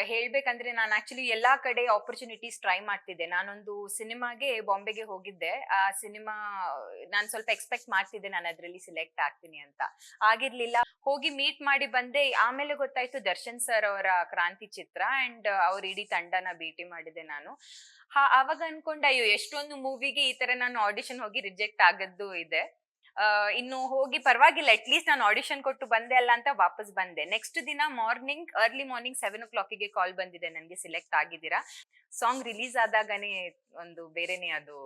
ಹೇಳ್ಬೇಕಂದ್ರೆ ನಾನು ಆಕ್ಚುಲಿ ಎಲ್ಲಾ ಕಡೆ ಆಪರ್ಚುನಿಟೀಸ್ ಟ್ರೈ ಮಾಡ್ತಿದ್ದೆ. ನಾನೊಂದು ಸಿನಿಮಾಗೆ ಬಾಂಬೆಗೆ ಹೋಗಿದ್ದೆ. ಆ ಸಿನಿಮಾ, ನಾನು ಸ್ವಲ್ಪ ಎಕ್ಸ್ಪೆಕ್ಟ್ ಮಾಡ್ತಿದ್ದೆ ನಾನು ಅದ್ರಲ್ಲಿ ಸಿಲೆಕ್ಟ್ ಆಗ್ತೀನಿ ಅಂತ. ಆಗಿರ್ಲಿಲ್ಲ. ಹೋಗಿ ಮೀಟ್ ಮಾಡಿ ಬಂದೆ. ಆಮೇಲೆ ಗೊತ್ತಾಯ್ತು ದರ್ಶನ್ ಸರ್ ಅವರ ಕ್ರಾಂತಿ ಚಿತ್ರ ಅಂಡ್ ಅವ್ರ ಇಡೀ ತಂಡನ ಭೇಟಿ ಮಾಡಿದೆ ನಾನು. ಅವಾಗ ಅನ್ಕೊಂಡೆ, ಅಯ್ಯೋ, ಎಷ್ಟೊಂದು ಮೂವಿಗೆ ಈ ತರ ನಾನು ಆಡಿಷನ್ ಹೋಗಿ ರಿಜೆಕ್ಟ್ ಆಗದ್ದು ಇದೆ. ಇನ್ನು ಹೋಗಿ ಪರವಾಗಿಲ್ಲ ಅಟ್ಲೀಸ್ಟ್ ನಾನು ಆಡಿಷನ್ ಕೊಟ್ಟು ಬಂದೆ ಅಲ್ಲ ಅಂತ ವಾಪಸ್ ಬಂದೆ. ನೆಕ್ಸ್ಟ್ ದಿನ morning early morning seven o ಕ್ಲಾಕಿಗೆ ಕಾಲ್ ಬಂದಿದೆ ನನಗೆ ಸಿಲೆಕ್ಟ್ ಆಗಿದ್ದೀರಾ? ಸಾಂಗ್ ರಿಲೀಸ್ ಆದಾಗನೇ ಒಂದು ಬೇರೆನೆ ಅದು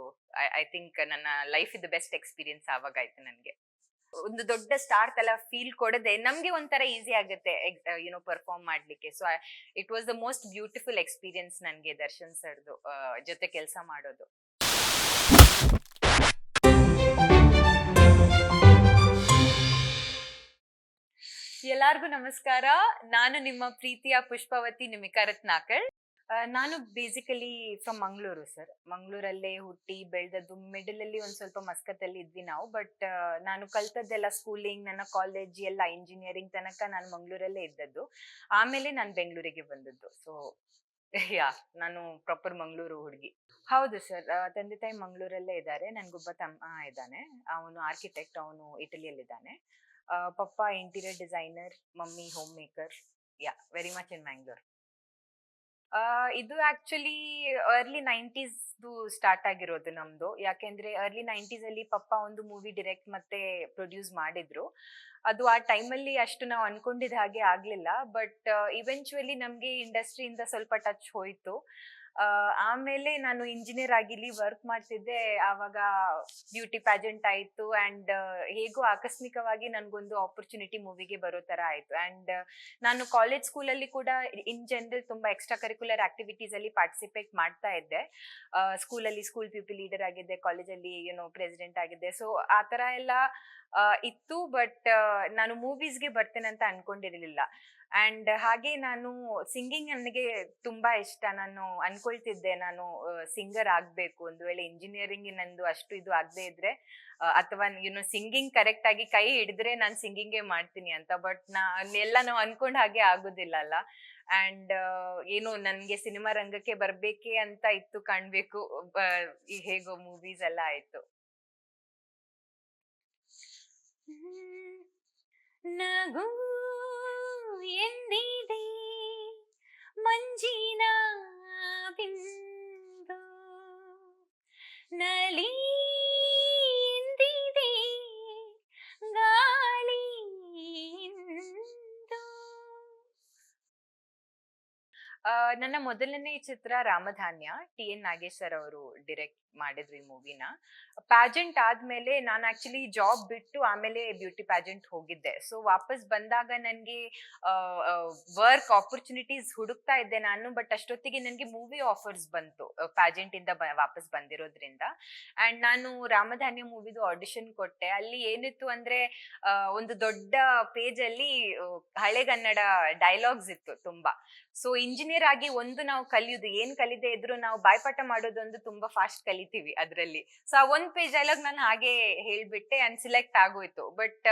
ಐ ಥಿಂಕ್ ನನ್ನ ಲೈಫ್ ಇದು ಬೆಸ್ಟ್ ಎಕ್ಸ್ಪೀರಿಯನ್ಸ್ ಆವಾಗ ಆಯ್ತು ನನಗೆ. ಒಂದು ದೊಡ್ಡ ಸ್ಟಾರ್ ತಲ ಫೀಲ್ ಕೊಡದೆ, ನಮ್ಗೆ ಒಂಥರ ಈಸಿ ಆಗುತ್ತೆ ಯುನೋ ಪರ್ಫಾರ್ಮ್ ಮಾಡ್ಲಿಕ್ಕೆ. So it was the most beautiful experience ನನಗೆ ದರ್ಶನ್ ಸರ್ದು ಜೊತೆ ಕೆಲಸ ಮಾಡೋದು. ಎಲ್ಲಾರ್ಗೂ ನಮಸ್ಕಾರ. ನಾನು ನಿಮ್ಮ ಪ್ರೀತಿಯ ಪುಷ್ಪವತಿ ನಿಮಿಕಾ ರತ್ನಾಕರ್. ನಾನು ಬೇಸಿಕಲಿ ಫ್ರಮ್ ಮಂಗಳೂರು ಸರ್ ಮಂಗಳೂರಲ್ಲೇ ಹುಟ್ಟಿ, ಬೆಳೆದದ್ದು ಮಿಡಲ್ ಅಲ್ಲಿ ಒಂದ್ ಸ್ವಲ್ಪ ಮಸ್ಕತ್ತಲ್ಲಿ ಇದ್ವಿ ನಾವು ಬಟ್ ನಾನು ಕಲ್ತದ್ದೆಲ್ಲ ಸ್ಕೂಲಿಂಗ್ ನನ್ನ ಕಾಲೇಜ್ ಎಲ್ಲ ಇಂಜಿನಿಯರಿಂಗ್ ತನಕ ನಾನು ಮಂಗಳೂರಲ್ಲೇ ಇದ್ದದ್ದು. ಆಮೇಲೆ ನಾನು ಬೆಂಗಳೂರಿಗೆ ಬಂದದ್ದು. ಸೊ ಯಾ, ನಾನು ಪ್ರಾಪರ್ ಮಂಗಳೂರು ಹುಡುಗಿ. ಹೌದು ಸರ್ ತಂದೆ ತಾಯಿ ಮಂಗಳೂರಲ್ಲೇ ಇದ್ದಾರೆ. ನನ್ಗೊಬ್ಬ ತಮ್ಮ ಇದ್ದಾನೆ. ಅವನು ಆರ್ಕಿಟೆಕ್ಟ್ ಅವನು ಇಟಲಿಯಲ್ಲಿದ್ದಾನೆ papa interior designer mummy home maker yeah very much in Mangalore ಇದು ಆಕ್ಚುಲಿ ಅರ್ಲಿ ನೈಂಟೀಸ್ ಸ್ಟಾರ್ಟ್ ಆಗಿರೋದು ನಮ್ದು. ಯಾಕೆಂದ್ರೆ ಅರ್ಲಿ ನೈಂಟೀಸ್ ಅಲ್ಲಿ ಪಪ್ಪ ಒಂದು ಮೂವಿ ಡೈರೆಕ್ಟ್ ಮತ್ತೆ ಪ್ರೊಡ್ಯೂಸ್ ಮಾಡಿದ್ರು. ಅದು ಆ ಟೈಮಲ್ಲಿ ಅಷ್ಟು ನಾವು ಅನ್ಕೊಂಡಿದ ಹಾಗೆ ಆಗ್ಲಿಲ್ಲ. ಬಟ್ ಇವೆಂಚುವಲಿ ನಮ್ಗೆ ಇಂಡಸ್ಟ್ರಿಯಿಂದ ಸ್ವಲ್ಪ ಟಚ್ ಹೋಯ್ತು. ಆ, ಆಮೇಲೆ ನಾನು ಇಂಜಿನಿಯರ್ ಆಗಿ ಇಲ್ಲಿ ವರ್ಕ್ ಮಾಡ್ತಿದ್ದೆ. ಆವಾಗ ಬ್ಯೂಟಿ ಪ್ಯಾಜೆಂಟ್ ಆಯ್ತು ಅಂಡ್ ಹೇಗೋ ಆಕಸ್ಮಿಕವಾಗಿ ನನ್ಗೊಂದು ಆಪರ್ಚುನಿಟಿ ಮೂವಿಗೆ ಬರೋ ತರ ಆಯ್ತು. ಅಂಡ್ ನಾನು ಕಾಲೇಜ್ ಸ್ಕೂಲಲ್ಲಿ ಕೂಡ ಇನ್ ಜನರಲ್ ತುಂಬಾ ಎಕ್ಸ್ಟ್ರಾ ಕರಿಕ್ಯುಲರ್ ಆಕ್ಟಿವಿಟೀಸ್ ಅಲ್ಲಿ ಪಾರ್ಟಿಸಿಪೇಟ್ ಮಾಡ್ತಾ ಇದ್ದೆ. ಸ್ಕೂಲಲ್ಲಿ ಸ್ಕೂಲ್ ಪೀಪಲ್ ಲೀಡರ್ ಆಗಿದ್ದೆ ಕಾಲೇಜಲ್ಲಿ ಏನೋ ಪ್ರೆಸಿಡೆಂಟ್ ಆಗಿದ್ದೆ. ಸೊ ಆ ತರ ಎಲ್ಲ ಇತ್ತು ಬಟ್ ನಾನು ಮೂವೀಸ್ಗೆ ಬರ್ತೇನೆ ಅಂತ ಅನ್ಕೊಂಡಿರ್ಲಿಲ್ಲ. ಅಂಡ್ ಹಾಗೆ ನಾನು ಸಿಂಗಿಂಗ್ ನನಗೆ ತುಂಬಾ ಇಷ್ಟ. ನಾನು ಅನ್ಕೊಳ್ತಿದ್ದೆ ನಾನು ಸಿಂಗರ್ ಆಗ್ಬೇಕು. ಒಂದು ವೇಳೆ ಇಂಜಿನಿಯರಿಂಗ್ ನಂದು ಅಷ್ಟು ಇದು ಆಗದೆ ಇದ್ರೆ ಅಥವಾ ಯುನೋ ಸಿಂಗಿಂಗ್ ಕರೆಕ್ಟ್ ಆಗಿ ಕೈ ಹಿಡಿದ್ರೆ ನಾನು ಸಿಂಗಿಂಗೇ ಮಾಡ್ತೀನಿ ಅಂತ. ಬಟ್ ನಾ ಎಲ್ಲ ನಾವು ಅನ್ಕೊಂಡ್ ಹಾಗೆ ಆಗೋದಿಲ್ಲ ಅಲ್ಲ ಅಂಡ್ ಏನು ನನ್ಗೆ ಸಿನಿಮಾ ರಂಗಕ್ಕೆ ಬರ್ಬೇಕೆ ಅಂತ ಇತ್ತು ಕಾಣ್ಬೇಕು. ಹೇಗೋ ಮೂವೀಸ್ ಎಲ್ಲ ಆಯ್ತು. ನಗು ಎಂದಿದೆ ಮಂಜಿನ ಬಿಂದು ನಲಿ ನನ್ನ ಮೊದಲನೇ ಚಿತ್ರ ರಾಮಧಾನ್ಯ, ಟಿ. ಎನ್. ನಾಗೇಶ್ವರ್ ಅವರು ಡಿರೆಕ್ಟ್ ಮಾಡಿದ್ರು ಈ ಮೂವಿನ ಪ್ಯಾಜೆಂಟ್ ಆದ್ಮೇಲೆ ನಾನು ಆಕ್ಚುಲಿ ಜಾಬ್ ಬಿಟ್ಟು ಆಮೇಲೆ ಬ್ಯೂಟಿ ಪ್ಯಾಜೆಂಟ್ ಹೋಗಿದ್ದೆ. ಸೊ ವಾಪಸ್ ಬಂದಾಗ ನನಗೆ ವರ್ಕ್ ಆಪರ್ಚುನಿಟೀಸ್ ಹುಡುಕ್ತಾ ಇದ್ದೆ ನಾನು ಬಟ್ ಅಷ್ಟೊತ್ತಿಗೆ ನನಗೆ ಮೂವಿ ಆಫರ್ಸ್ ಬಂತು ಪ್ಯಾಜೆಂಟ್ ಇಂದ ವಾಪಸ್ ಬಂದಿರೋದ್ರಿಂದ. ಅಂಡ್ ನಾನು ರಾಮಧಾನ್ಯ ಮೂವಿದು ಆಡಿಷನ್ ಕೊಟ್ಟೆ. ಅಲ್ಲಿ ಏನಿತ್ತು ಅಂದ್ರೆ ಒಂದು ದೊಡ್ಡ ಪೇಜ್ ಅಲ್ಲಿ ಹಳೆಗನ್ನಡ ಡೈಲಾಗ್ಸ್ ಇತ್ತು ತುಂಬಾ. ಸೊ ಇಂಜಿನಿಯರ್ ಆಗಿ ಒಂದು ನಾವು ಕಲಿಯೋದು, ಏನ್ ಕಲಿದೆ ಇದ್ರು ನಾವು ಬಾಯ್ಪಾಠ ಮಾಡೋದೊಂದು ತುಂಬಾ ಫಾಸ್ಟ್ ಕಲಿತೀವಿ ಅದ್ರಲ್ಲಿ. ಸೊ ಆ ಒಂದ್ ಪೇಜ್ ಡೈಲಾಗ್ ನಾನು ಹಾಗೆ ಹೇಳ್ಬಿಟ್ಟೆ ಅಂಡ್ ಸಿಲೆಕ್ಟ್ ಆಗೋಯ್ತು. ಬಟ್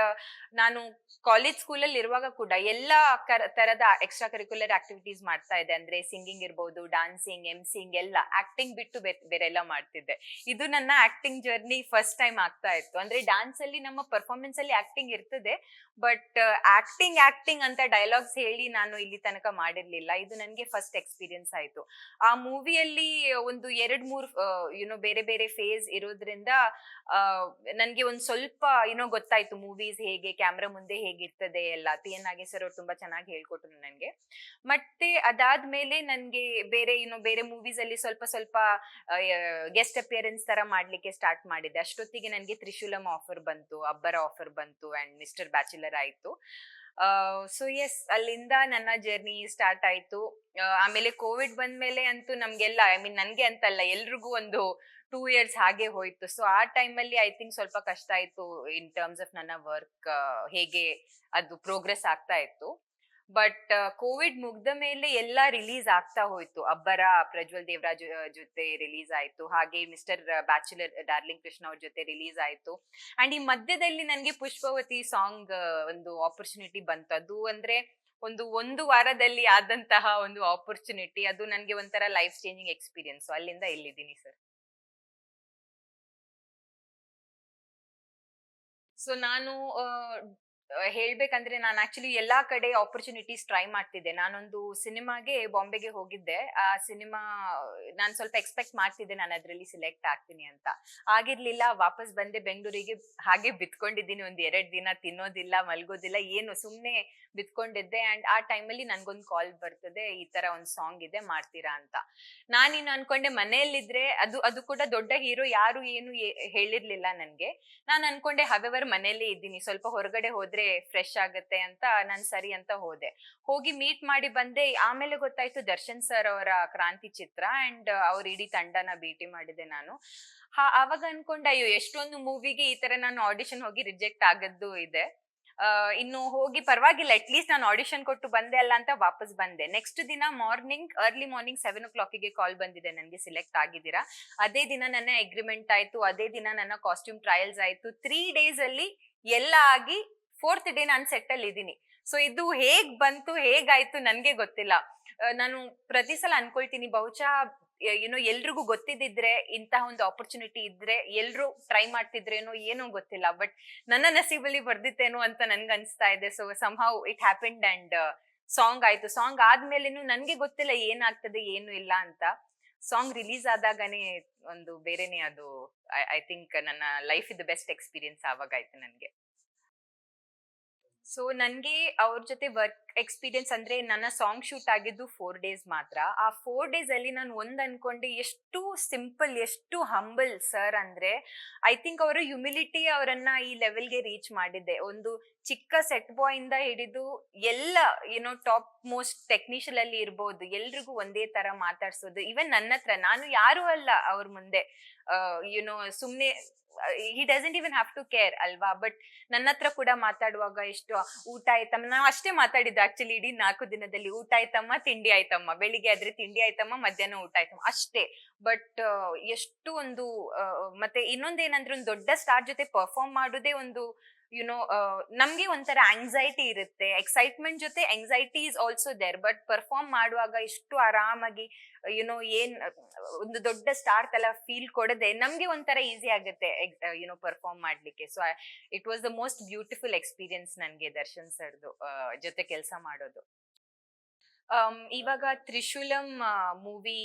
ನಾನು ಕಾಲೇಜ್ ಸ್ಕೂಲಲ್ಲಿ ಇರುವಾಗ ಕೂಡ ಎಲ್ಲಾ ತರದ ಎಕ್ಸ್ಟ್ರಾ ಕರಿಕ್ಯುಲರ್ ಆಕ್ಟಿವಿಟೀಸ್ ಮಾಡ್ತಾ ಇದ್ದೆ. ಅಂದ್ರೆ ಸಿಂಗಿಂಗ್ ಇರ್ಬೋದು ಡಾನ್ಸಿಂಗ್ ಎಂಸಿಂಗ್ ಎಲ್ಲ ಆಕ್ಟಿಂಗ್ ಬಿಟ್ಟು ಬೇರೆ ಎಲ್ಲ ಮಾಡ್ತಿದ್ದೆ. ಇದು ನನ್ನ ಆಕ್ಟಿಂಗ್ ಜರ್ನಿ ಫಸ್ಟ್ ಟೈಮ್ ಆಗ್ತಾ ಇತ್ತು. ಅಂದ್ರೆ ಡಾನ್ಸ್ ಅಲ್ಲಿ ನಮ್ಮ ಪರ್ಫಾರ್ಮೆನ್ಸ್ ಅಲ್ಲಿ ಆಕ್ಟಿಂಗ್ ಇರ್ತದೆ. ಬಟ್ ಆಕ್ಟಿಂಗ್ ಆಕ್ಟಿಂಗ್ ಅಂತ ಡೈಲಾಗ್ಸ್ ಹೇಳಿ ನಾನು ಇಲ್ಲಿ ತನಕ ಮಾಡಿರ್ಲಿಲ್ಲ. ಇದು ನನಗೆ ಫಸ್ಟ್ ಎಕ್ಸ್ಪೀರಿಯನ್ಸ್ ಆಯ್ತು. ಆ ಮೂವಿಯಲ್ಲಿ ಒಂದು ಎರಡ್ ಮೂರ್ ಯುನೋ ಬೇರೆ ಬೇರೆ ಫೇಸ್ ಇರೋದ್ರಿಂದ ನನ್ಗೆ ಒಂದ್ ಸ್ವಲ್ಪ ಏನೋ ಗೊತ್ತಾಯ್ತು ಮೂವೀಸ್ ಹೇಗೆ ಕ್ಯಾಮ್ರಾ ಮುಂದೆ ಹೇಗಿರ್ತದೆ ಎಲ್ಲ. ಟಿ ಎನ್ ನಾಗೇಶ್ವರ್ ಅವ್ರು ತುಂಬಾ ಚೆನ್ನಾಗಿ ಹೇಳ್ಕೊಟ್ರು ನನ್ಗೆ. ಮತ್ತೆ ಅದಾದ್ಮೇಲೆ ನನ್ಗೆ ಬೇರೆ ಏನೋ ಬೇರೆ ಮೂವೀಸ್ ಅಲ್ಲಿ ಸ್ವಲ್ಪ ಸ್ವಲ್ಪ ಗೆಸ್ಟ್ ಅಪಿಯರೆನ್ಸ್ ತರ ಮಾಡ್ಲಿಕ್ಕೆ ಸ್ಟಾರ್ಟ್ ಮಾಡಿದೆ. ಅಷ್ಟೊತ್ತಿಗೆ ನನ್ಗೆ ತ್ರಿಶೂಲಂ ಆಫರ್ ಬಂತು, ಅಬ್ಬರ ಆಫರ್ ಬಂತು ಅಂಡ್ ಮಿಸ್ಟರ್ ಬ್ಯಾಚುಲರ್ ಆಯ್ತು. ಸೊ ಎಸ್ ಅಲ್ಲಿಂದ ನನ್ನ ಜರ್ನಿ ಸ್ಟಾರ್ಟ್ ಆಯ್ತು. ಆಮೇಲೆ ಕೋವಿಡ್ ಬಂದ್ಮೇಲೆ ಅಂತೂ ನಮ್ಗೆಲ್ಲ ಐ ಮೀನ್ ನನ್ಗೆ ಅಂತಲ್ಲ, ಎಲ್ರಿಗೂ ಒಂದು ಟೂ ಇಯರ್ಸ್ ಹಾಗೆ ಹೋಯ್ತು. ಸೊ ಆ ಟೈಮಲ್ಲಿ ಐ ಥಿಂಕ್ ಸ್ವಲ್ಪ ಕಷ್ಟ ಆಯ್ತು ಇನ್ ಟರ್ಮ್ಸ್ ಆಫ್ ನನ್ನ ವರ್ಕ್ ಹೇಗೆ ಅದು ಪ್ರೋಗ್ರೆಸ್ ಆಗ್ತಾ ಇತ್ತು. ಬಟ್ ಕೋವಿಡ್ ಮುಗ್ದ ಮೇಲೆ ಎಲ್ಲ ರಿಲೀಸ್ ಆಗ್ತಾ ಹೋಯ್ತು. ಅಬ್ಬರ, ಪ್ರಜ್ವಲ್ ದೇವರಾಜ್ ಜೊತೆ ರಿಲೀಸ್ ಆಯ್ತು. ಹಾಗೆ ಮಿಸ್ಟರ್ ಬ್ಯಾಚುಲರ್ ಡಾರ್ಲಿಂಗ್ ಕೃಷ್ಣ ಅವ್ರ ಜೊತೆ ರಿಲೀಸ್ ಆಯ್ತು. ಅಂಡ್ ಈ ಮಧ್ಯದಲ್ಲಿ ನನಗೆ ಪುಷ್ಪವತಿ ಸಾಂಗ್ ಒಂದು ಆಪರ್ಚುನಿಟಿ ಬಂತು ಅದು ಅಂದ್ರೆ ಒಂದು ಒಂದು ವಾರದಲ್ಲಿ ಆದಂತಹ ಒಂದು ಆಪರ್ಚುನಿಟಿ ಅದು ನನಗೆ ಒಂಥರ ಲೈಫ್ ಚೇಂಜಿಂಗ್ ಎಕ್ಸ್ಪೀರಿಯನ್ಸ್ ಅಲ್ಲಿಂದ ಇಲ್ಲಿದ್ದೀನಿ ಸರ್ ಸೊ ನಾನು ಹೇಳ್ಬೇಕಂದ್ರೆ ನಾನು ಆಕ್ಚುಲಿ ಎಲ್ಲಾ ಕಡೆ ಆಪರ್ಚುನಿಟೀಸ್ ಟ್ರೈ ಮಾಡ್ತಿದ್ದೆ. ನಾನೊಂದು ಸಿನಿಮಾಗೆ ಬಾಂಬೆಗೆ ಹೋಗಿದ್ದೆ. ಆ ಸಿನಿಮಾ, ನಾನು ಸ್ವಲ್ಪ ಎಕ್ಸ್ಪೆಕ್ಟ್ ಮಾಡ್ತಿದ್ದೆ ನಾನು ಅದರಲ್ಲಿ ಸಿಲೆಕ್ಟ್ ಆಗ್ತೀನಿ ಅಂತ. ಆಗಿರ್ಲಿಲ್ಲ, ವಾಪಸ್ ಬಂದೆ ಬೆಂಗಳೂರಿಗೆ. ಹಾಗೆ ಬಿತ್ಕೊಂಡಿದ್ದೀನಿ, ಒಂದ್ ಎರಡ್ ದಿನ ತಿನ್ನೋದಿಲ್ಲ, ಮಲ್ಗೋದಿಲ್ಲ, ಏನು ಸುಮ್ನೆ ಬಿತ್ಕೊಂಡಿದ್ದೆ. ಅಂಡ್ ಆ ಟೈಮಲ್ಲಿ ನನ್ಗೊಂದು ಕಾಲ್ ಬರ್ತದೆ, ಈ ತರ ಒಂದ್ ಸಾಂಗ್ ಇದೆ, ಮಾಡ್ತೀರಾ ಅಂತ. ನಾನಿನ್ನು ಅನ್ಕೊಂಡೆ ಮನೆಯಲ್ಲಿದ್ರೆ ಅದು ಅದು ಕೂಡ ದೊಡ್ಡ ಹೀರೋ ಯಾರು ಏನು ಹೇಳಿರ್ಲಿಲ್ಲ ನನ್ಗೆ. ನಾನ್ ಅನ್ಕೊಂಡೆ ಹವೆವರ್ ಮನೆಯಲ್ಲೇ ಇದ್ದೀನಿ. ಸ್ವಲ್ಪ ಹೊರಗಡೆ ಫ್ರೆಶ್ ಆಗತ್ತೆ ಅಂತ ನಾನ್ ಸರಿ ಅಂತ ಹೋದೆ. ಹೋಗಿ ಮೀಟ್ ಮಾಡಿ ಬಂದೆ. ಆಮೇಲೆ ಗೊತ್ತಾಯ್ತು ದರ್ಶನ್ ಸರ್ ಅವರ ಕ್ರಾಂತಿ ಚಿತ್ರ ಅಂಡ್ ಅವ್ರ ಇಡೀ ತಂಡನ ಭೇಟಿ ಮಾಡಿದೆ ನಾನು. ಅವಾಗ ಅನ್ಕೊಂಡೆ, ಅಯ್ಯೋ, ಎಷ್ಟೊಂದು ಮೂವಿಗೆ ಈ ತರ ನಾನು ಆಡಿಷನ್ ಹೋಗಿ ರಿಜೆಕ್ಟ್ ಆಗದ್ದು ಇದೆ. ಇನ್ನು ಹೋಗಿ ಪರವಾಗಿಲ್ಲ ಅಟ್ಲೀಸ್ಟ್ ನಾನು ಆಡಿಷನ್ ಕೊಟ್ಟು ಬಂದೆ ಅಲ್ಲ ಅಂತ ವಾಪಸ್ ಬಂದೆ. ನೆಕ್ಸ್ಟ್ ದಿನ morning early morning seven o ಕ್ಲಾಕಿಗೆ ಕಾಲ್ ಬಂದಿದೆ ನನಗೆ ಸಿಲೆಕ್ಟ್ ಆಗಿದ್ದೀರಾ? ಅದೇ ದಿನ ನನ್ನ ಅಗ್ರಿಮೆಂಟ್ ಆಯ್ತು. ಅದೇ ದಿನ ನನ್ನ ಕಾಸ್ಟ್ಯೂಮ್ ಟ್ರಯಲ್ಸ್ ಆಯ್ತು. ತ್ರೀ ಡೇಸ್ ಅಲ್ಲಿ ಎಲ್ಲ ಆಗಿ ಫೋರ್ತ್ ಡೇ ನಾನು ಸೆಟ್ ಅಲ್ಲಿ ಇದ್ದೀನಿ. ಸೊ ಇದು ಹೇಗ್ ಬಂತು, ಹೇಗಾಯ್ತು ನನ್ಗೆ ಗೊತ್ತಿಲ್ಲ. ನಾನು ಪ್ರತಿ ಸಲ ಅನ್ಕೊಳ್ತೀನಿ, ಬಹುಶಃ ಏನೋ ಎಲ್ರಿಗೂ ಗೊತ್ತಿದ್ದಿದ್ರೆ, ಇಂತಹ ಒಂದು ಆಪರ್ಚುನಿಟಿ ಇದ್ರೆ ಎಲ್ರು ಟ್ರೈ ಮಾಡ್ತಿದ್ರೇನೋ ಏನೋ ಗೊತ್ತಿಲ್ಲ. ಬಟ್ ನನ್ನ ನಸೀಬಲ್ಲಿ ಬರ್ದಿತ್ತೇನೋ ಅಂತ ನನ್ಗೆ ಅನ್ಸ್ತಾ ಇದೆ. So somehow it happened and song ಆಯ್ತು. ಸಾಂಗ್ ಆದ್ಮೇಲೆನು ನನ್ಗೆ ಗೊತ್ತಿಲ್ಲ ಏನಾಗ್ತದೆ, ಏನು ಇಲ್ಲ ಅಂತ. ಸಾಂಗ್ ರಿಲೀಸ್ ಆದಾಗನೇ ಒಂದು ಬೇರೆನೆ ಅದು ಐ ಥಿಂಕ್ ನನ್ನ ಲೈಫ್ ಇದು ಬೆಸ್ಟ್ ಎಕ್ಸ್ಪೀರಿಯನ್ಸ್ ಆವಾಗ ಆಯ್ತು ನನ್ಗೆ. ಸೊ ನನ್ಗೆ ಅವ್ರ ಜೊತೆ ವರ್ಕ್ ಎಕ್ಸ್ಪೀರಿಯನ್ಸ್ ಅಂದ್ರೆ ನನ್ನ ಸಾಂಗ್ ಶೂಟ್ ಆಗಿದ್ದು ಫೋರ್ ಡೇಸ್ ಮಾತ್ರ. ಆ ಫೋರ್ ಡೇಸ್ ಅಲ್ಲಿ ನಾನು ಒಂದ್ ಅನ್ಕೊಂಡೆ ಎಷ್ಟು ಸಿಂಪಲ್ ಎಷ್ಟು ಹಂಬಲ್ ಸರ್ ಅಂದ್ರೆ ಐ ಥಿಂಕ್ ಅವರು ಹ್ಯುಮಿಲಿಟಿ ಅವರನ್ನ ಈ ಲೆವೆಲ್ಗೆ ರೀಚ್ ಮಾಡಿದ್ದೆ. ಒಂದು ಚಿಕ್ಕ ಸೆಟ್ ಬಾಯ್ ಇಂದ ಹಿಡಿದು ಎಲ್ಲ ಏನೋ ಟಾಪ್ ಮೋಸ್ಟ್ ಟೆಕ್ನಿಷಿಯಲ್ ಅಲ್ಲಿ ಇರ್ಬೋದು, ಎಲ್ರಿಗೂ ಒಂದೇ ತರ ಮಾತಾಡ್ಸೋದು. ಇವನ್ ನನ್ನ ಹತ್ರ, ನಾನು ಯಾರು ಅಲ್ಲ ಅವ್ರ ಮುಂದೆ. ಯುನೋ ಸುಮ್ನೆ he doesn't even have to care ಅಲ್ವಾ? ಬಟ್ ನನ್ನ ಹತ್ರ ಕೂಡ ಮಾತಾಡುವಾಗ ಎಷ್ಟು ಊಟ ಆಯ್ತಮ್ಮ, ನಾವು ಅಷ್ಟೇ ಮಾತಾಡಿದ್ದು ಆಕ್ಚುಲಿ ಇಡೀ ನಾಲ್ಕು ದಿನದಲ್ಲಿ ಊಟ ಆಯ್ತಮ್ಮ, ತಿಂಡಿ ಆಯ್ತಮ್ಮ. ಬೆಳಿಗ್ಗೆ ಆದ್ರೆ ತಿಂಡಿ ಆಯ್ತಮ್ಮ, ಮಧ್ಯಾಹ್ನ ಊಟ ಆಯ್ತಮ್ಮ. ಅಷ್ಟೇ. ಬಟ್ ಎಷ್ಟು ಒಂದು ಮತ್ತೆ ಇನ್ನೊಂದೇನಂದ್ರೆ ಒಂದು ದೊಡ್ಡ ಸ್ಟಾರ್ ಜೊತೆ ಪರ್ಫಾರ್ಮ್ ಮಾಡೋದೇ ಒಂದು ಯುನೋ ನಮ್ಗೆ ಒಂಥರ ಆಂಗ್ಸೈಟಿ ಇರುತ್ತೆ. ಎಕ್ಸೈಟ್ಮೆಂಟ್ ಜೊತೆ anxiety is also there but perform ಮಾಡುವಾಗ ಎಷ್ಟು ಆರಾಮಾಗಿ ಯುನೋ ಏನ್, ಒಂದು ದೊಡ್ಡ ಸ್ಟಾರ್ ತರ ಫೀಲ್ ಕೊಡದೆ ನಮ್ಗೆ ಒಂಥರ ಈಸಿ ಆಗುತ್ತೆ ಯುನೋ ಪರ್ಫಾರ್ಮ್ ಮಾಡ್ಲಿಕ್ಕೆ. So it was the most beautiful experience ನನ್ಗೆ ದರ್ಶನ್ ಸರ್ದು ಜೊತೆ ಕೆಲಸ ಮಾಡೋದು. ಇವಾಗ ತ್ರಿಶೂಲಂ ಮೂವಿ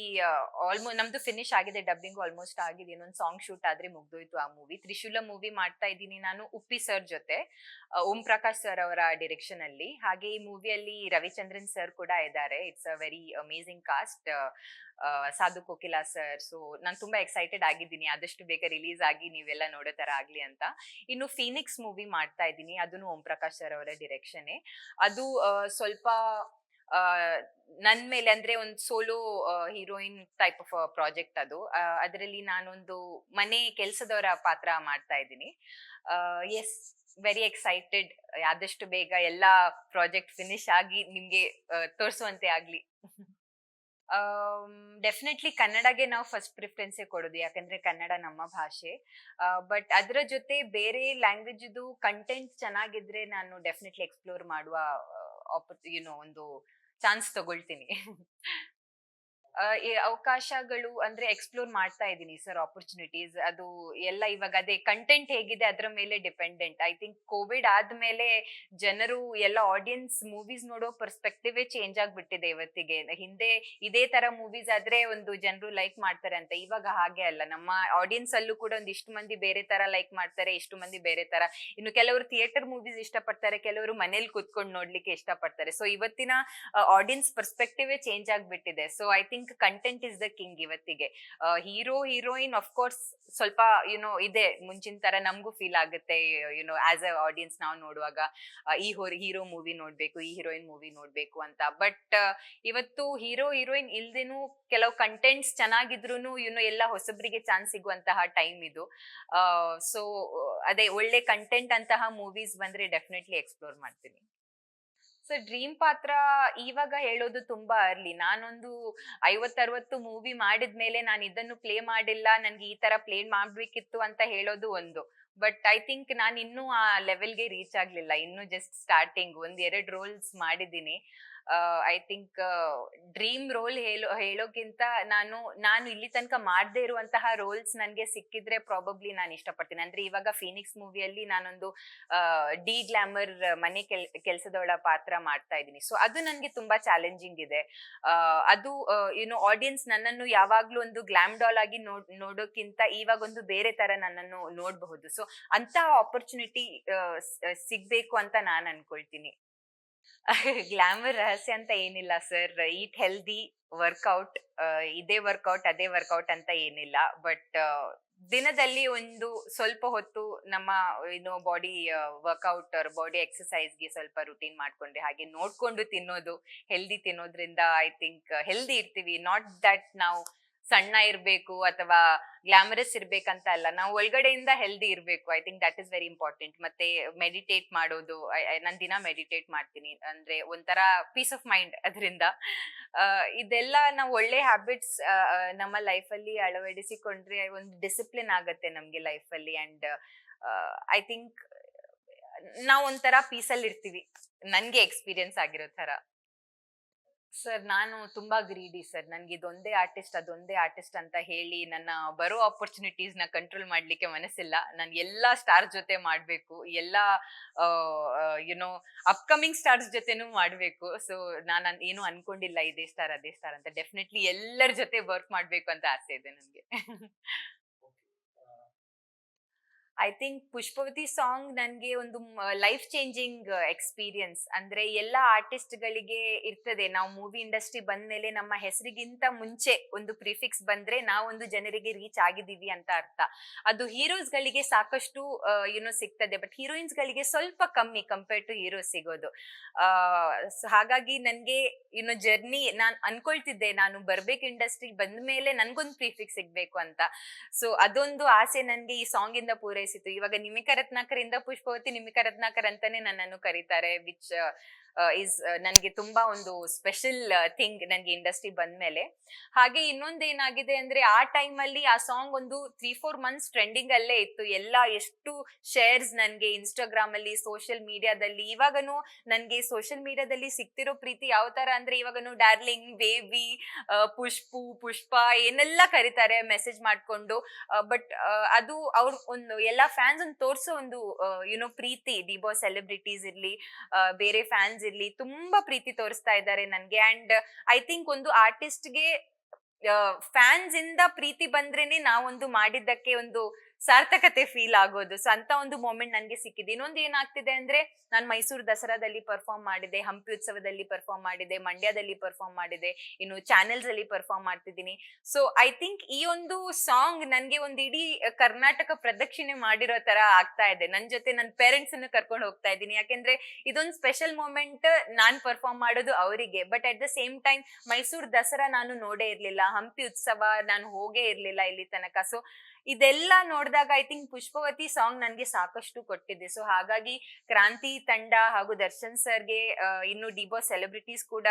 ಆಲ್ಮೋಸ್ಟ್ ನಮ್ದು ಫಿನಿಶ್ ಆಗಿದೆ ಡಬ್ಬಿಂಗ್ ಆಲ್ಮೋಸ್ಟ್ ಆಗಿದೆ, ಇನ್ನೊಂದು ಸಾಂಗ್ ಶೂಟ್ ಆದ್ರೆ ಮುಗ್ದೋಯ್ತು ಆ ಮೂವಿ ತ್ರಿಶೂಲಂ ಮೂವಿ ಮಾಡ್ತಾ ಇದ್ದೀನಿ ನಾನು ಉಪ್ಪಿ ಸರ್ ಜೊತೆ ಓಂ ಪ್ರಕಾಶ್ ಸರ್ ಅವರ ಡಿರೆಕ್ಷನ್ ಅಲ್ಲಿ. ಹಾಗೆ ಈ ಮೂವಿಯಲ್ಲಿ ರವಿಚಂದ್ರನ್ ಸರ್ ಕೂಡ ಇದ್ದಾರೆ. It's a very amazing cast Sadhu Kokila sir so ನಾನು ತುಂಬಾ ಎಕ್ಸೈಟೆಡ್ ಆಗಿದ್ದೀನಿ. ಆದಷ್ಟು ಬೇಗ ರಿಲೀಸ್ ಆಗಿ ನೀವೆಲ್ಲ ನೋಡೋ ತರ ಆಗ್ಲಿ ಅಂತ. ಇನ್ನು ಫೀನಿಕ್ಸ್ ಮೂವಿ ಮಾಡ್ತಾ ಇದ್ದೀನಿ. ಅದನ್ನು ಓಂ ಪ್ರಕಾಶ್ ಸರ್ ಅವರ ಡಿರೆಕ್ಷನ್ ಅದು ಸ್ವಲ್ಪ ನನ್ ಮೇಲೆ ಅಂದ್ರೆ ಒಂದು solo heroine type of project ಅದು. ಅದರಲ್ಲಿ ನಾನೊಂದು ಮನೆ ಕೆಲಸದವರ ಪಾತ್ರ ಮಾಡ್ತಾ ಇದ್ದೀನಿ. ಎಸ್ ವೆರಿ ಎಕ್ಸೈಟೆಡ್ ಆದಷ್ಟು ಬೇಗ ಎಲ್ಲಾ ಪ್ರಾಜೆಕ್ಟ್ ಫಿನಿಶ್ ಆಗಿ ನಿಮ್ಗೆ ತೋರಿಸುವಂತೆ ಆಗ್ಲಿ. ಡೆಫಿನೆಟ್ಲಿ ಕನ್ನಡಗೆ ನಾವು ಫಸ್ಟ್ ಪ್ರಿಫರೆನ್ಸೇ ಕೊಡೋದು, ಯಾಕಂದ್ರೆ ಕನ್ನಡ ನಮ್ಮ ಭಾಷೆ. ಬಟ್ ಅದರ ಜೊತೆ ಬೇರೆ ಲ್ಯಾಂಗ್ವೇಜ್ದು ಕಂಟೆಂಟ್ ಚೆನ್ನಾಗಿದ್ರೆ ನಾನು ಡೆಫಿನೆಟ್ಲಿ ಎಕ್ಸ್ಪ್ಲೋರ್ ಮಾಡುವ ಯುನೋ ಒಂದು ಚಾನ್ಸ್ ತಗೊಳ್ತೀನಿ. ಅವಕಾಶಗಳು ಅಂದ್ರೆ ಎಕ್ಸ್ಪ್ಲೋರ್ ಮಾಡ್ತಾ ಇದ್ದೀನಿ ಸರ್ ಆಪರ್ಚುನಿಟೀಸ್ ಅದು ಎಲ್ಲ ಇವಾಗ ಅದೇ ಕಂಟೆಂಟ್ ಹೇಗಿದೆ ಅದರ ಮೇಲೆ ಡಿಪೆಂಡೆಂಟ್ ಐ ಥಿಂಕ್ ಕೋವಿಡ್ ಆದ್ಮೇಲೆ ಜನರು ಎಲ್ಲ ಆಡಿಯನ್ಸ್ ಮೂವೀಸ್ ನೋಡೋ ಪರ್ಸ್ಪೆಕ್ಟಿವೇ ಚೇಂಜ್ ಆಗ್ಬಿಟ್ಟಿದೆ ಇವತ್ತಿಗೆ. ಹಿಂದೆ ಇದೇ ತರ ಮೂವೀಸ್ ಆದ್ರೆ ಒಂದು ಜನರು ಲೈಕ್ ಮಾಡ್ತಾರೆ ಅಂತ. ಇವಾಗ ಹಾಗೆ ಅಲ್ಲ. ನಮ್ಮ ಆಡಿಯನ್ಸ್ ಅಲ್ಲೂ ಕೂಡ ಒಂದಿಷ್ಟು ಮಂದಿ ಬೇರೆ ತರ ಲೈಕ್ ಮಾಡ್ತಾರೆ, ಇಷ್ಟು ಮಂದಿ ಬೇರೆ ತರ. ಇನ್ನು ಕೆಲವರು ಥಿಯೇಟರ್ ಮೂವೀಸ್ ಇಷ್ಟಪಡ್ತಾರೆ, ಕೆಲವರು ಮನೇಲಿ ಕುತ್ಕೊಂಡು ನೋಡ್ಲಿಕ್ಕೆ ಇಷ್ಟಪಡ್ತಾರೆ. ಸೊ ಇವತ್ತಿನ ಆಡಿಯನ್ಸ್ ಪರ್ಸ್ಪೆಕ್ಟಿವೇ ಚೇಂಜ್ ಆಗ್ಬಿಟ್ಟಿದೆ. So I think content is the king ಇವತ್ತಿಗೆ. ಹೀರೋ ಹೀರೋಯಿನ್ ಆಫ್ ಕೋರ್ಸ್ ಸ್ವಲ್ಪ ಯುನೋ ಇದೆ. ಮುಂಚಿನ ತರ ನಮಗೂ ಫೀಲ್ ಆಗುತ್ತೆ ಯುನೋ ಆಸ್ ಅ ಆಡಿಯನ್ಸ್ ನಾವು ನೋಡುವಾಗ ಈ ಹೀರೋ ಮೂವಿ ನೋಡ್ಬೇಕು, ಈ ಹೀರೋಯಿನ್ ಮೂವಿ ನೋಡ್ಬೇಕು ಅಂತ. ಬಟ್ ಇವತ್ತು ಹೀರೋ ಹೀರೋಯಿನ್ ಇಲ್ದೇನು ಕೆಲವು ಕಂಟೆಂಟ್ಸ್ ಚೆನ್ನಾಗಿದ್ರು ಯುನೋ ಎಲ್ಲ ಹೊಸಬ್ರಿಗೆ ಚಾನ್ಸ್ ಸಿಗುವಂತಹ ಟೈಮ್ ಇದು. ಸೊ ಅದೇ ಒಳ್ಳೆ ಕಂಟೆಂಟ್ ಅಂತಹ ಮೂವೀಸ್ ಬಂದ್ರೆ ಡೆಫಿನೆಟ್ಲಿ ಎಕ್ಸ್ಪ್ಲೋರ್ ಮಾಡ್ತೀನಿ. ಸೊ ಡ್ರೀಮ್ ಪಾತ್ರ ಇವಾಗ ಹೇಳೋದು ತುಂಬಾ ಅರ್ಲಿ ನಾನೊಂದು ಐವತ್ತರವತ್ತು ಮೂವಿ ಮಾಡಿದ್ಮೇಲೆ ನಾನು ಇದನ್ನು ಪ್ಲೇ ಮಾಡಿಲ್ಲ ನನ್ಗೆ ಈ ತರ ಪ್ಲೇ ಮಾಡ್ಬೇಕಿತ್ತು ಅಂತ ಹೇಳೋದು ಒಂದು ಬಟ್ ಐ ಥಿಂಕ್ ನಾನು ಇನ್ನೂ ಆ ಲೆವೆಲ್ಗೆ ರೀಚ್ ಆಗ್ಲಿಲ್ಲ ಇನ್ನು ಜಸ್ಟ್ ಸ್ಟಾರ್ಟಿಂಗ್ ಒಂದ್ ಎರಡು ರೋಲ್ಸ್ ಮಾಡಿದ್ದೀನಿ ಐ ಥಿಂಕ್ ಡ್ರೀಮ್ ರೋಲ್ ಹೇಳೋ, ಹೇಳೋಕ್ಕಿಂತ ನಾನು ನಾನು ಇಲ್ಲಿ ತನಕ ಮಾಡದೇ ಇರುವಂತಹ ರೋಲ್ಸ್ ನನಗೆ ಸಿಕ್ಕಿದ್ರೆ ಪ್ರಾಬಬ್ಲಿ ನಾನು ಇಷ್ಟಪಡ್ತೀನಿ. ಅಂದ್ರೆ ಇವಾಗ ಫೀನಿಕ್ಸ್ ಮೂವಿಯಲ್ಲಿ ನಾನೊಂದು ಡಿ ಗ್ಲಾಮರ್ ಮನೆ ಕೆಲ್ ಕೆಲಸದವಳ ಪಾತ್ರ ಮಾಡ್ತಾ ಇದ್ದೀನಿ. ಸೊ ಅದು ನನಗೆ ತುಂಬಾ ಚಾಲೆಂಜಿಂಗ್ ಇದೆ. ಅದು ಏನು ಆಡಿಯನ್ಸ್ ನನ್ನನ್ನು ಯಾವಾಗ್ಲೂ ಒಂದು ಗ್ಲಾಮ್ ಡಾಲ್ ಆಗಿ ನೋಡ್ ನೋಡೋಕ್ಕಿಂತ ಇವಾಗ ಒಂದು ಬೇರೆ ತರ ನನ್ನನ್ನು ನೋಡಬಹುದು. ಸೊ ಅಂತ ಆಪರ್ಚುನಿಟಿ ಸಿಗ್ಬೇಕು ಅಂತ ನಾನು ಅನ್ಕೊಳ್ತೀನಿ. ಗ್ಲಾಮರ್ ರಹಸ್ಯ ಅಂತ ಏನಿಲ್ಲ ಸರ್ ಈಟ್ ಹೆಲ್ದಿ ವರ್ಕೌಟ್ ಇದೇ ವರ್ಕೌಟ್ ಅದೇ ವರ್ಕೌಟ್ ಅಂತ ಏನಿಲ್ಲ. ಬಟ್ ದಿನದಲ್ಲಿ ಒಂದು ಸ್ವಲ್ಪ ಹೊತ್ತು ನಮ್ಮ, ಏನು ಬಾಡಿ ವರ್ಕೌಟ್ ಬಾಡಿ ಎಕ್ಸಸೈಸ್ಗೆ ಸ್ವಲ್ಪ ರುಟೀನ್ ಮಾಡ್ಕೊಂಡ್ರೆ ಹಾಗೆ ನೋಡ್ಕೊಂಡು ತಿನ್ನೋದು ಹೆಲ್ದಿ ತಿನ್ನೋದ್ರಿಂದ ಐ ಥಿಂಕ್ ಹೆಲ್ದಿ ಇರ್ತೀವಿ. ನಾಟ್ ದಟ್ ನಾವು ಸಣ್ಣ ಇರ್ಬೇಕು ಅಥವಾ ಗ್ಲಾಮರಸ್ ಇರ್ಬೇಕಂತ ಅಲ್ಲ, ನಾವು ಒಳಗಡೆಯಿಂದ ಹೆಲ್ದಿ ಇರ್ಬೇಕು. I think that is very important ಮತ್ತೆ ಮೆಡಿಟೇಟ್ ಮಾಡೋದು ನಾನು ದಿನ ಮೆಡಿಟೇಟ್ ಮಾಡ್ತೀನಿ. ಅಂದ್ರೆ ಒಂಥರ ಪೀಸ್ ಆಫ್ ಮೈಂಡ್ ಅದರಿಂದ. ಇದೆಲ್ಲ ನಾವು ಒಳ್ಳೆ ಹ್ಯಾಬಿಟ್ಸ್ ನಮ್ಮ ಲೈಫಲ್ಲಿ ಅಳವಡಿಸಿಕೊಂಡ್ರೆ ಒಂದು ಡಿಸಿಪ್ಲಿನ್ ಆಗತ್ತೆ ನಮ್ಗೆ ಲೈಫಲ್ಲಿ ಅಂಡ್ ಐ ಥಿಂಕ್ ನಾವು ಒಂಥರ ಪೀಸಲ್ಲಿ ಇರ್ತೀವಿ ನನಗೆ ಎಕ್ಸ್ಪೀರಿಯನ್ಸ್ ಆಗಿರೋ ತರ ಸರ್, ನಾನು ತುಂಬಾ ಗ್ರೀಡಿ ಸರ್. ನನ್ಗೆ ಇದೊಂದೇ ಆರ್ಟಿಸ್ಟ್, ಅದೊಂದೇ ಆರ್ಟಿಸ್ಟ್ ಅಂತ ಹೇಳಿ ನನ್ನ ಬರೋ ಆಪರ್ಚುನಿಟೀಸ್ನ ಕಂಟ್ರೋಲ್ ಮಾಡ್ಲಿಕ್ಕೆ ಮನಸ್ಸಿಲ್ಲ. ನಾನು ಎಲ್ಲಾ ಸ್ಟಾರ್ ಜೊತೆ ಮಾಡ್ಬೇಕು. ಎಲ್ಲಾ ಯುನೋ ಅಪ್ಕಮಿಂಗ್ ಸ್ಟಾರ್ಸ್ ಜೊತೆನೂ ಮಾಡ್ಬೇಕು. ಸೊ ನಾನು ಏನು ಅನ್ಕೊಂಡಿಲ್ಲ ಇದೇ ಸ್ಟಾರ್ ಅದೇ ಸ್ಟಾರ್ ಅಂತ. ಡೆಫಿನೆಟ್ಲಿ ಎಲ್ಲರ ಜೊತೆ ವರ್ಕ್ ಮಾಡ್ಬೇಕು ಅಂತ ಆಸೆ ಇದೆ ನನಗೆ. ಐ ಥಿಂಕ್ ಪುಷ್ಪವತಿ ಸಾಂಗ್ ನನಗೆ ಒಂದು ಲೈಫ್ ಚೇಂಜಿಂಗ್ ಎಕ್ಸ್ಪೀರಿಯನ್ಸ್ ಅಂದ್ರೆ ಎಲ್ಲ ಆರ್ಟಿಸ್ಟ್ಗಳಿಗೆ ಇರ್ತದೆ. ನಾವು ಮೂವಿ ಇಂಡಸ್ಟ್ರಿ ಬಂದ್ಮೇಲೆ ನಮ್ಮ ಹೆಸರಿಗಿಂತ ಮುಂಚೆ ಒಂದು ಪ್ರಿಫಿಕ್ಸ್ ಬಂದ್ರೆ ನಾವೊಂದು ಜನರಿಗೆ ರೀಚ್ ಆಗಿದ್ದೀವಿ ಅಂತ ಅರ್ಥ. ಅದು ಹೀರೋಸ್ಗಳಿಗೆ ಸಾಕಷ್ಟು ಯುನೋ ಸಿಗ್ತದೆ. ಬಟ್ ಹೀರೋಯಿನ್ಸ್ಗಳಿಗೆ ಸ್ವಲ್ಪ ಕಮ್ಮಿ ಕಂಪೇರ್ ಟು ಹೀರೋಸ್ ಸಿಗೋದು. ಹಾಗಾಗಿ ನನಗೆ ಇನ್ನು ಜರ್ನಿ ನಾನು ಅನ್ಕೊಳ್ತಿದ್ದೆ. ನಾನು ಬರ್ಬೇಕು ಇಂಡಸ್ಟ್ರಿಗೆ ಬಂದ ಮೇಲೆ ನನ್ಗೊಂದು ಪ್ರಿಫಿಕ್ಸ್ ಸಿಗಬೇಕು ಅಂತ. ಸೊ ಅದೊಂದು ಆಸೆ ನನಗೆ ಈ ಸಾಂಗಿಂದ ಇಂದ ಪೂರೈಸಿತು ಇವಾಗ ನಿಮಿಕ ರತ್ನಾಕರ್ ಇಂದ ಪುಷ್ಪವತಿ ನಿಮಿಕ ರತ್ನಾಕರ್ ಅಂತಾನೆ ನನ್ನನ್ನು ಕರೀತಾರೆ ವಿಚ್ ಇಸ್ ನನಗೆ ತುಂಬಾ ಒಂದು ಸ್ಪೆಷಲ್ ಥಿಂಗ್ ನನಗೆ ಇಂಡಸ್ಟ್ರಿ ಬಂದ್ಮೇಲೆ. ಹಾಗೆ ಇನ್ನೊಂದೇನಾಗಿದೆ ಅಂದ್ರೆ ಆ ಟೈಮ್ ಅಲ್ಲಿ ಆ ಸಾಂಗ್ ಒಂದು ತ್ರೀ ಫೋರ್ ಮಂತ್ಸ್ ಟ್ರೆಂಡಿಂಗ್ ಅಲ್ಲೇ ಇತ್ತು. ಎಲ್ಲ ಎಷ್ಟು ಶೇರ್ಸ್ ನನಗೆ ಇನ್ಸ್ಟಾಗ್ರಾಮ್ ಅಲ್ಲಿ ಸೋಷಿಯಲ್ ಮೀಡಿಯಾದಲ್ಲಿ ಇವಾಗನು ನನಗೆ ಸೋಷಿಯಲ್ ಮೀಡಿಯಾದಲ್ಲಿ ಸಿಗ್ತಿರೋ ಪ್ರೀತಿ ಯಾವ ತರ ಅಂದ್ರೆ ಇವಾಗನು ಡಾರ್ಲಿಂಗ್ ಬೇಬಿ ಪುಷ್ಪು, ಪುಷ್ಪ ಏನೆಲ್ಲ ಕರೀತಾರೆ ಮೆಸೇಜ್ ಮಾಡ್ಕೊಂಡು. ಬಟ್ ಅದು ಅವ್ರ ಒಂದು ಎಲ್ಲ ಫ್ಯಾನ್ಸ್ ಒಂದು ತೋರ್ಸೋ ಒಂದು ಯುನೋ ಪ್ರೀತಿ ಡಿಬೋ ಸೆಲೆಬ್ರಿಟೀಸ್ ಇರ್ಲಿ ಬೇರೆ ಫ್ಯಾನ್ಸ್ ಇರ್ಲಿ, ತುಂಬಾ ಪ್ರೀತಿ ತೋರಿಸ್ತಾ ಇದ್ದಾರೆ ನನ್ಗೆ. ಅಂಡ್ ಐ ಥಿಂಕ್ ಒಂದು ಆರ್ಟಿಸ್ಟ್ಗೆ ಫ್ಯಾನ್ಸ್ ಇಂದ ಪ್ರೀತಿ ಬಂದ್ರೇನೆ ನಾವೊಂದು ಮಾಡಿದ್ದಕ್ಕೆ ಒಂದು ಸಾರ್ಥಕತೆ ಫೀಲ್ ಆಗೋದು. ಸೊ ಅಂತ ಒಂದು ಮೂಮೆಂಟ್ ನನಗೆ ಸಿಕ್ಕಿದೆ. ಇನ್ನೊಂದು ಏನಾಗ್ತಿದೆ ಅಂದ್ರೆ, ನಾನು ಮೈಸೂರು ದಸರಾದಲ್ಲಿ ಪರ್ಫಾರ್ಮ್ ಮಾಡಿದೆ, ಹಂಪಿ ಉತ್ಸವದಲ್ಲಿ ಪರ್ಫಾರ್ಮ್ ಮಾಡಿದೆ, ಮಂಡ್ಯದಲ್ಲಿ ಪರ್ಫಾರ್ಮ್ ಮಾಡಿದೆ, ಇನ್ನು ಚಾನೆಲ್ಸ್ ಅಲ್ಲಿ ಪರ್ಫಾರ್ಮ್ ಮಾಡ್ತಿದ್ದೀನಿ. ಸೊ ಐ ಥಿಂಕ್ ಈ ಒಂದು ಸಾಂಗ್ ನನಗೆ ಒಂದು ಇಡೀ ಕರ್ನಾಟಕ ಪ್ರದಕ್ಷಿಣೆ ಮಾಡಿರೋ ತರ ಆಗ್ತಾ ಇದೆ. ನನ್ನ ಜೊತೆ ನನ್ನ ಪೇರೆಂಟ್ಸ್ ಅನ್ನು ಕರ್ಕೊಂಡು ಹೋಗ್ತಾ ಇದ್ದೀನಿ. ಯಾಕೆಂದ್ರೆ, ಇದೊಂದು ಸ್ಪೆಷಲ್ ಮೂಮೆಂಟ್ ನಾನ್ ಪರ್ಫಾರ್ಮ್ ಮಾಡೋದು ಅವರಿಗೆ. But at the same time Mysuru Dasara ನಾನು ನೋಡೇ ಇರ್ಲಿಲ್ಲ. ಹಂಪಿ ಉತ್ಸವ ನಾನು ಹೋಗೇ ಇರ್ಲಿಲ್ಲ ಇಲ್ಲಿ ತನಕ. ಸೊ ಇದೆಲ್ಲ ನೋಡಿದಾಗ ಐ ಥಿಂಕ್ ಪುಷ್ಪವತಿ ಸಾಂಗ್ ನನ್ಗೆ ಸಾಕಷ್ಟು ಕೊಟ್ಟಿದೆ. ಸೊ ಹಾಗಾಗಿ ಕ್ರಾಂತಿ ತಂಡ ಹಾಗೂ ದರ್ಶನ್ ಸರ್ಗೆ ಇನ್ನು ಡಿಬೋ ಸೆಲೆಬ್ರಿಟೀಸ್ ಕೂಡ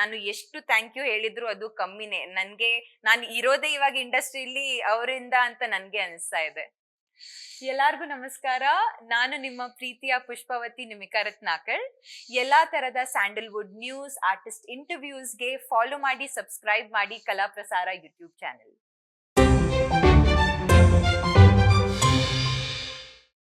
ನಾನು ಎಷ್ಟು ಥ್ಯಾಂಕ್ ಯು ಹೇಳಿದ್ರು ಅದು ಕಮ್ಮಿನೇ. ನನ್ಗೆ, ನಾನು ಇರೋದೇ ಇವಾಗ ಇಂಡಸ್ಟ್ರಿಲಿ ಅವರಿಂದ ಅಂತ ನನ್ಗೆ ಅನಿಸ್ತಾ ಇದೆ. ಎಲ್ಲಾರ್ಗೂ ನಮಸ್ಕಾರ. ನಾನು ನಿಮ್ಮ ಪ್ರೀತಿಯ ಪುಷ್ಪವತಿ ನಿಮಿಕಾ ರತ್ನಾಕರ್ ಎಲ್ಲಾ ತರದ ಸ್ಯಾಂಡಲ್ವುಡ್ ನ್ಯೂಸ್ ಆರ್ಟಿಸ್ಟ್ ಇಂಟರ್ವ್ಯೂಸ್ಗೆ ಫಾಲೋ ಮಾಡಿ ಸಬ್ಸ್ಕ್ರೈಬ್ ಮಾಡಿ ಕಲಾ ಪ್ರಸಾರ ಯೂಟ್ಯೂಬ್ ಚಾನೆಲ್